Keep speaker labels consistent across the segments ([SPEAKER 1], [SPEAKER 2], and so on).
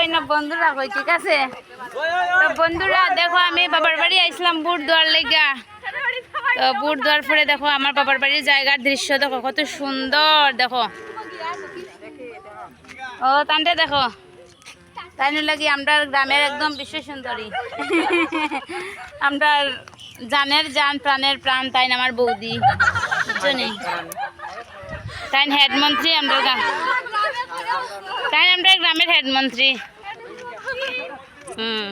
[SPEAKER 1] কই বন্ধুরা কই, ঠিক আছে? তো বন্ধুরা, দেখো আমি বাবার বাড়ি আইছিলাম বুট দোয়ার লেগা। তো বুট দোয়ার পরে দেখো আমার বাবার বাড়ির জায়গার দৃশ্য, দেখো কত সুন্দর, দেখো। ও তানতে দেখো। তাই লাগি আমরা গ্রামের একদম বিশ্ব সুন্দরী। আমরা জানের জান, প্রাণের প্রাণ তাই আমার বৌদি। বুঝছনি তাই হেডমন্ত্রী আমরা তাই আমরা গ্রামের হেডমন্ত্রী হুম।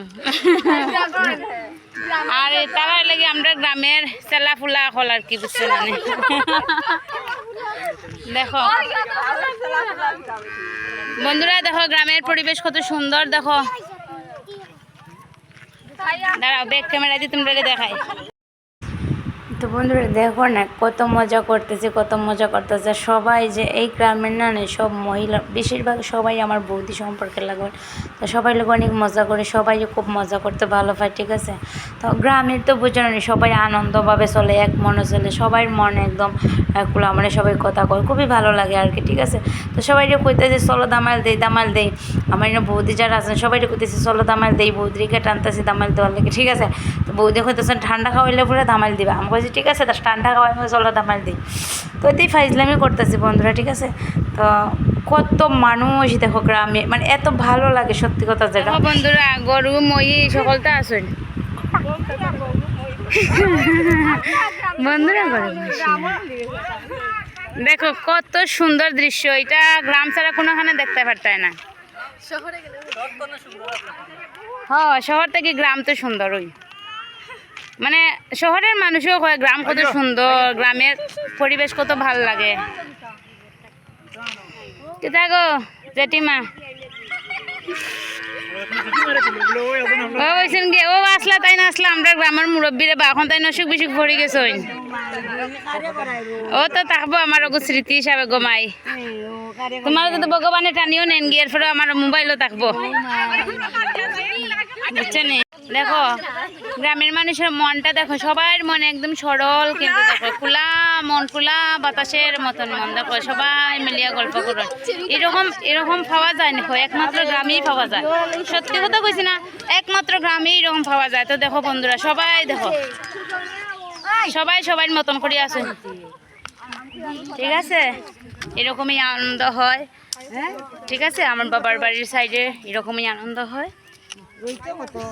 [SPEAKER 1] আর তারা লাগে, আমরা গ্রামের চেলা ফুলা হল আর কি, বুঝছ মানে দেখো। বন্ধুরা, দেখো, গ্রামের পরিবেশ কত সুন্দর, দেখো। দাঁড়াও ব্যাক ক্যামেরা দিয়ে তোমরা দেখাই। তো বন্ধুরা দেখো না, কত মজা করতেছে, কত মজা করতেছে। সবাই যে এই গ্রামের না না, সব মহিলা, বেশিরভাগ সবাই আমার বৌদি সম্পর্কে লাগবে তো সবাই লোক অনেক মজা করে, সবাই খুব মজা করতে ভালো পায় ঠিক আছে? তো গ্রামের তো বুঝো না, সবাই আনন্দভাবে চলে, এক মনে চলে, সবাই মনে একদম খোলা মানে সবাই কথা কয়, খুবই ভালো লাগে আর কি, ঠিক আছে? তো সবাই কইতেছে, চলো দামাল দেই দামাল দেই। আমার এখানে বৌদি যারা আছেন, সবাই কইতেছে, চলো দামাল দেই বৌদিকে টানতেছি, দামাল দেওয়ার লাগে, ঠিক আছে? বৌদি কইতেছেন ঠান্ডা খাওয়াইলে পরে দামাল দিবা। আমি কইছি ঠিক আছে তা ঠান্ডা খাওয়াই আমি চলো দামাল দিই। তো এতেই ফাইজলামি করতেছি বন্ধুরা ঠিক আছে? তো কত মানুষ দেখো গ্রামে মানে এত ভালো লাগে সত্যি কথা যেটা। বন্ধুরা গরু মই সকলটা আসুন বন্ধুরা গরু দেখো কত সুন্দর দৃশ্য এটা গ্রাম ছাড়া কোনোখানে দেখতে পারতায় না। শহরে গেলে হ্যাঁ শহর থেকে গ্রাম তো সুন্দর ওই মানে শহরের মানুষও কয় গ্রাম কত সুন্দর গ্রামের পরিবেশ কত ভালো লাগে। গো জেঠিমা? ও বলছেন গে ও আসলা তাই না আসলা আমরা গ্রামের মুরব্বীরে বা এখন তাই নসুক বিসুক ভরি গেছে ও তো থাকব আমার ওগো স্মৃতি হিসাবে গমাই। তোমার যদি ভগবানে টানিও নেন গিয়ে এরপরে আমার মোবাইলও থাকব বুঝছ নি? দেখো, গ্রামের মানুষের মনটা দেখো, সবার মনে একদম সরল কিন্তু দেখো, খোলা মন, খোলা বাতাসের মতন মন। দেখো, সবাই মিলিয়ে গল্প করুন এরকম এরকম পাওয়া যায় না একমাত্র গ্রামেই পাওয়া যায়। সত্যি কথা কইছি না, একমাত্র গ্রামেই এরকম পাওয়া যায়। তো দেখো বন্ধুরা, সবাই দেখো, সবাই সবার মতন করে আছে। ঠিক আছে? এরকমই আনন্দ হয়। ঠিক আছে? আমার বাবার বাড়ির সাইডে এরকমই আনন্দ হয়। Đồ chơi.